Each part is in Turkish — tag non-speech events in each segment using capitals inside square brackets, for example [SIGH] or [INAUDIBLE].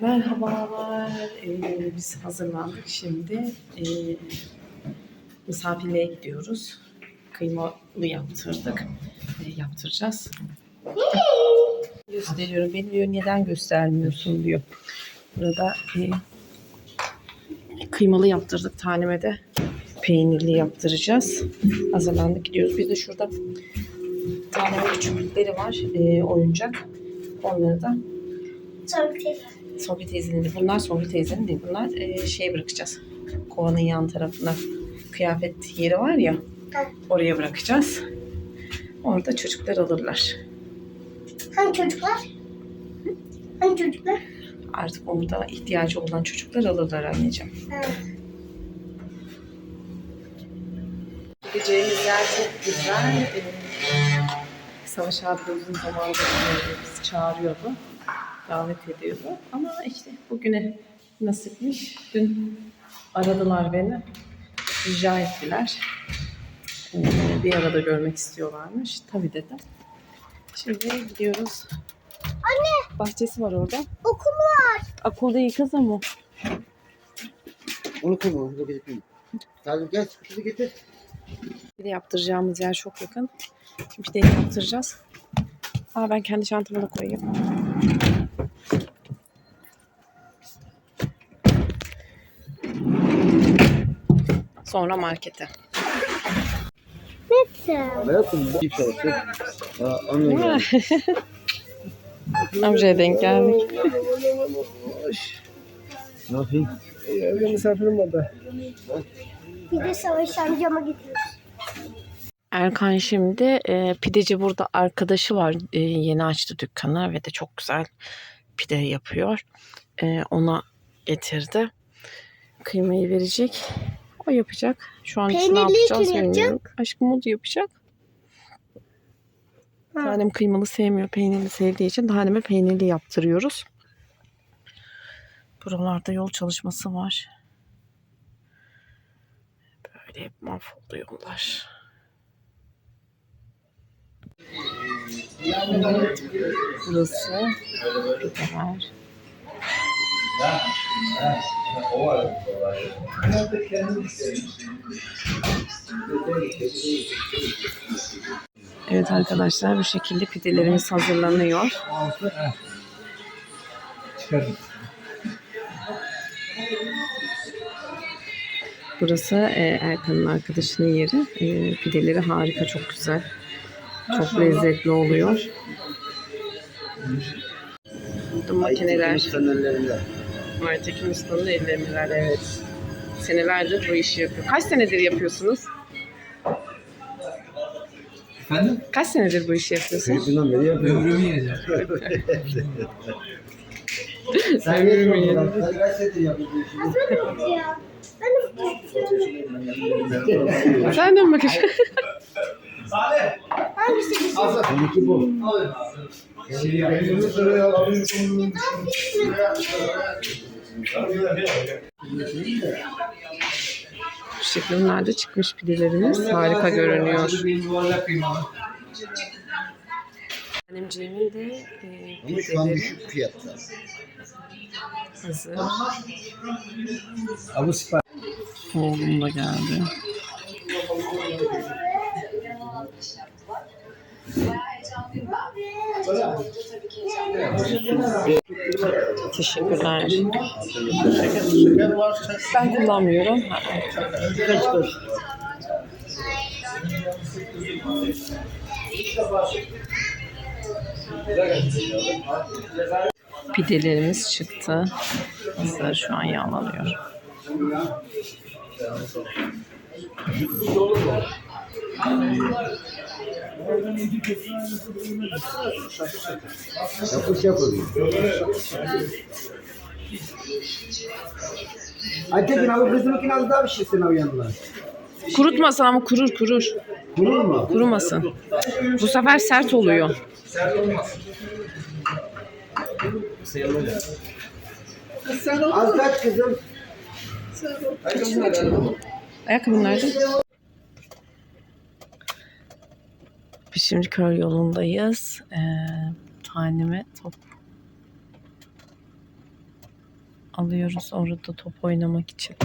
Merhabalar. Ee, biz hazırlandık şimdi. Ee, misafirliğe gidiyoruz. Kıymalı yaptırdık. Ee, yaptıracağız. Gösteriyorum. Beni diyor neden göstermiyorsun diyor. Burada e, kıymalı yaptırdık taneme de. Peynirli yaptıracağız. Hazırlandık gidiyoruz. Bir de şurada taneme küçüklükleri var. e, oyuncak. Onları da Sonra teyze. Songül teyzenin değil. Bunlar Songül teyzenin değil. Bunlar e, şeye bırakacağız. Kovanın yan tarafına kıyafet yeri var ya. Oraya bırakacağız. Orada çocuklar alırlar. Hangi çocuklar? Hangi çocuklar? Artık orada ihtiyacı olan çocuklar alırlar anneciğim. Ha. Gideceğimiz yer çok güzel. Savaş abi de uzun zamandır bizi çağırıyordu. Davet ediyordu. Ama işte bugüne nasipmiş. Dün aradılar beni. Rica ettiler. Ee, bir arada görmek istiyorlarmış. Tabii dedim. Şimdi gidiyoruz. Anne Bahçesi var orada. okul var. Akıl değil kızım o. Onu koyma, onu getireyim. Salim gel, kutuyu getir. Bir de yaptıracağımız yer çok yakın. Bir de yaptıracağız. Aa ben kendi çantama da koyayım. Sonra markete. [LAUGHS] Amcaya denk geldik. Ne yapayım? Evde misafirim var da. Bir de savaş amcama gidiyoruz. Erkan şimdi e, pideci burada arkadaşı var. E, yeni açtı dükkanı ve de çok güzel pide yapıyor. E, ona getirdi. Kıymayı verecek. O yapacak. Şu an için ne yapacağız kim yapacak? bilmiyorum. Aşkım o da yapacak. Ha. Tanem kıymalı sevmiyor. Peynirli sevdiği için taneme peynirli yaptırıyoruz. Buralarda yol çalışması var. Böyle hep mahvoldu yollar. Burası Evet arkadaşlar bu şekilde pidelerimiz hazırlanıyor. Burası e, Erkan'ın arkadaşının yeri. E, pideleri harika, çok güzel. Çok lezzetli oluyor. Burada makineler. Aytekin Usta'nın ellerinden evet. Senelerdir bu işi yapıyor. Kaç senedir yapıyorsunuz? Efendim? Kaç senedir bu işi yapıyorsunuz? Çocukluğundan beri yapıyorum. Ömrümü yiyeceğim. [LAUGHS] Sen ne yapıyorsun? Sen kaç senedir yapıyorsun bu Sen de mi bakıyorsun? hangisi güzel? Seninki bu. Bu şekillerde çıkmış pidelerimiz. Harika görünüyor. Annemciğimin de e, Ama şu an pideleri düşük fiyatta. hazır. Abi sipariş. Oğlum da geldi. Teşekkürler. Ben kullanmıyorum. Kaç kaç. Pidelerimiz çıktı. Hazır şu an yağlanıyor. Yapış yapalım. Aytekin abi kızımın az daha bir şey sen uyandılar. Kurutmasın ama kurur kurur. Kurur mu? Kurumasın. Bu sefer sert oluyor. Az kaç kızım? Ayakkabın nerede? Biz şimdi köy yolundayız. Ee, taneme top alıyoruz orada top oynamak için.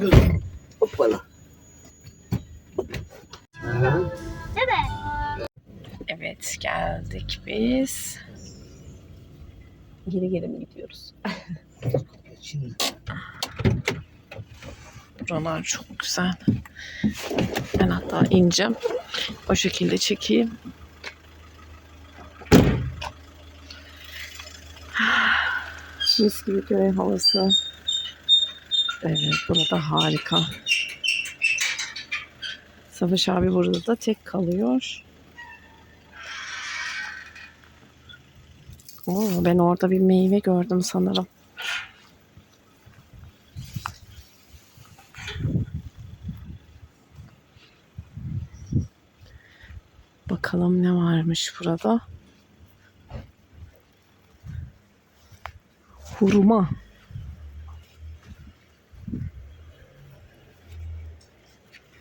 Kızım. Hoppala. Geldik biz. Geri geri mi gidiyoruz? [LAUGHS] Buralar çok güzel. Ben hatta ineceğim. O şekilde çekeyim. Mis gibi köy havası. Evet, burada harika. Savaş abi burada da tek kalıyor. Oo, ben orada bir meyve gördüm sanırım. Bakalım ne varmış burada. Hurma.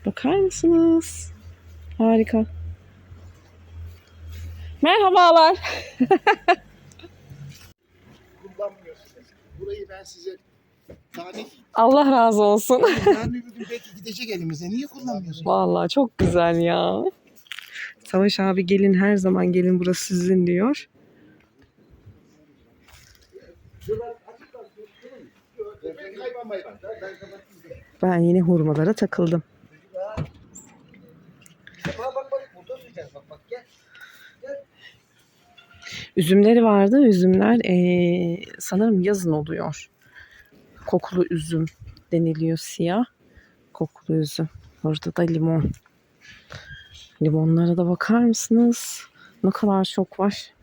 Bakar mısınız? Harika. Merhabalar. [LAUGHS] kullanmıyorsunuz. Burayı ben size tane Allah razı olsun. yarın öbür gün belki gidecek elimize. Niye kullanmıyorsunuz? Vallahi çok güzel ya. Savaş abi gelin her zaman gelin burası sizin diyor. Ben. Ben. Ben yine hurmalara takıldım. Bak bak bak. Burada duracağız. Bak bak gel. Üzümleri vardı. Üzümler eee, sanırım yazın oluyor. Kokulu üzüm deniliyor siyah. Kokulu üzüm. Burada da limon. Limonlara da bakar mısınız? Ne kadar çok var.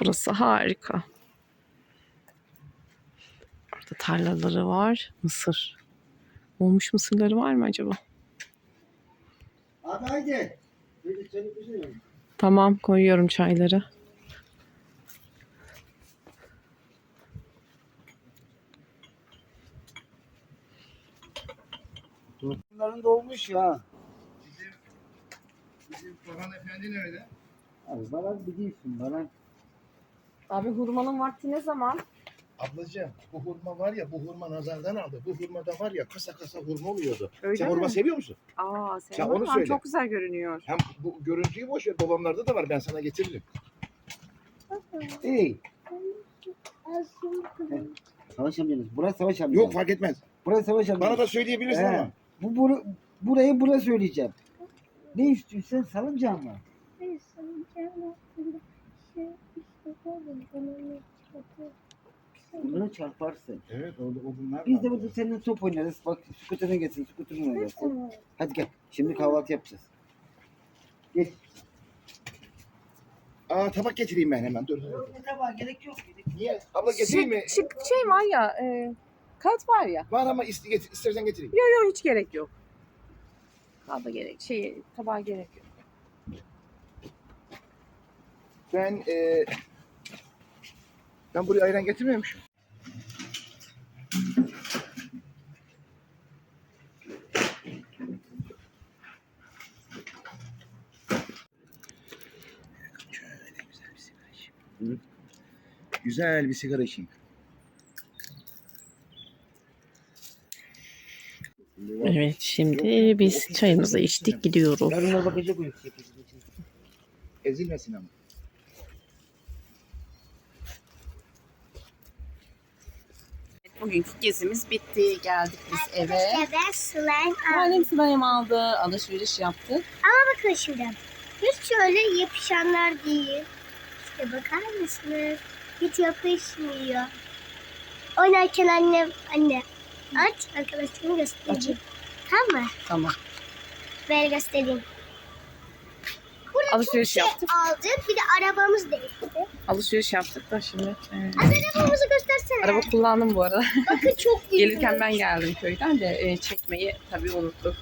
Burası harika. Burada tarlaları var. Mısır. Olmuş mısırları var mı acaba? Abi haydi. Üzüyorum. Tamam koyuyorum çayları. Bunların dolmuş ya. Bizim Korhan Efendi nerede? Abi bana biliyorsun bana. Abi hurmanın vakti ne zaman? Ablacığım bu hurma var ya bu hurma nazardan aldı. Bu hurmada var ya kasa kasa hurma oluyordu. Öyle Sen mi? hurma seviyor musun? Aa, Sen onu söyle. Çok güzel görünüyor. Hem bu görüntüyü boş ver. Babamlarda da var. Ben sana getiririm. Hey. Savaş amcanız. Burası Savaş amcanız. Yok fark etmez. Burası Savaş amcanız. Bana da söyleyebilirsin He. ama. Bu, bur burayı buraya söyleyeceğim. Ne istiyorsun? Salıncağım mı? Hayır, sanacağım aslında şey işte böyle bunun çıkartıyor. Bunları çarparsın. Evet o, o bunlar Biz de burada seninle top oynarız. Bak skuterine geçsin. Skuterine oynarız. Hadi gel. Şimdi kahvaltı yapacağız. Geç. Aa tabak getireyim ben hemen. Dur. Ne tabağa gerek yok. Niye? Abla getireyim mi? Şık, şey var ya, e, kağıt var ya. Var ama iste, getir, istersen getireyim. Yok hiç gerek yok. Kağıda gerek, şey, tabağa gerek yok. Ben e, ben buraya ayran getirmemişim. Şöyle güzel bir sigara içeyim. Evet, şimdi biz çayımızı içtik, gidiyoruz. Ona bakacak uyum. Ezilmesin ama. Bugünkü gezimiz bitti. Geldik biz eve. İşte ben slime aldım. Annem slime aldı. Alışveriş yaptık. Bakın şimdi. Hiç şöyle yapışanlar değil. İşte bakar mısınız? Hiç yapışmıyor. Oynarken annem, anne aç arkadaşlarımı göstereyim. Açın. Tamam mı? Tamam. Böyle göstereyim. Burada alışveriş yaptık. aldık. Bir de arabamız değişti. Alışveriş yaptık da şimdi. e, Az arabamızı göstersene. araba kullandım bu arada. Bakın çok iyi. [LAUGHS] Gelirken ben geldim köyden de e, çekmeyi tabii unuttuk.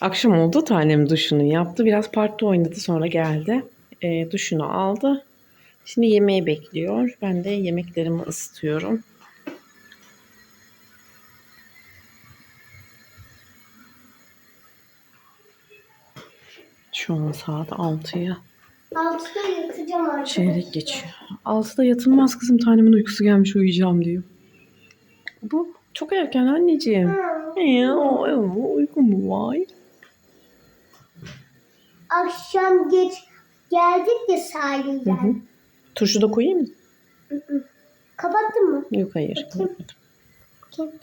Akşam oldu tanem duşunu yaptı. Biraz parkta oynadı sonra geldi. E, duşunu aldı. Şimdi yemeği bekliyor. Ben de yemeklerimi ısıtıyorum. Şu an saat 6'ya Altıda yatacağım arkadaşlar. çeyrek geçiyor. 6'da yatılmaz kızım tanemin uykusu gelmiş uyuyacağım diyor. Bu çok erken anneciğim. Hı. Ya, uyku mu var? Akşam geç geldik de Hı sahilden. hı. Turşu da koyayım mı? Kapattın mı? Yok hayır. Bakayım.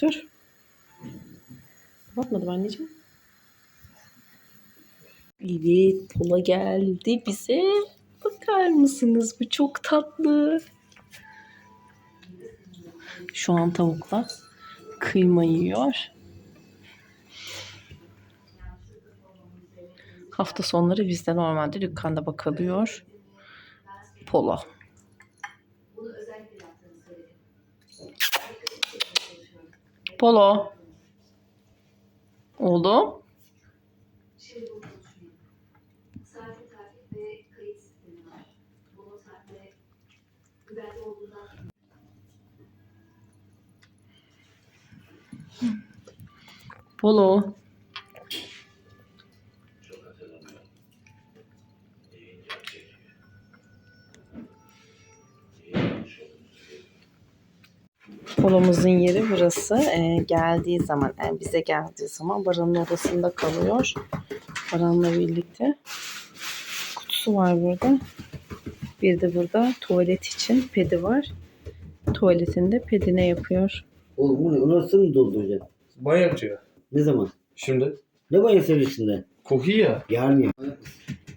Dur. Kapatmadım anneciğim. Evet, Pola geldi bize. Bakar mısınız? Bu çok tatlı. Şu an tavukla kıyma yiyor. Hafta sonları bizde normalde dükkanda bakılıyor. Polo. Polo. Oğlum. Polo. Polomuzun yeri burası. Ee, geldiği zaman, yani bize geldiği zaman Baran'ın odasında kalıyor. Baran'la birlikte. Kutusu var burada. Bir de burada tuvalet için pedi var. Tuvaletinde pedine yapıyor. Oğlum bu ne? Onu mı dolduracaksın? Banyo yapacak. Ne zaman? Şimdi. Ne banyosu içinde? Kokuyor ya. Yarın ya.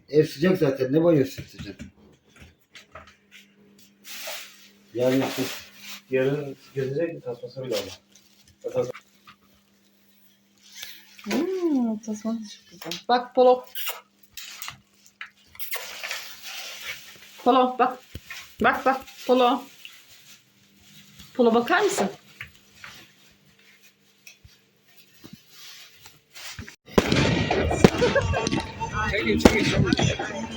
Ev sıcak zaten. Ne banyosu sıcak? Yarın yapacağız. Yarın gezecek mi? Tasması bile ama. Tas Hmm, tasman da çok güzel. Bak Polo. Polo bak. Bak bak Polo. Polo bakar mısın? chicken, chicken.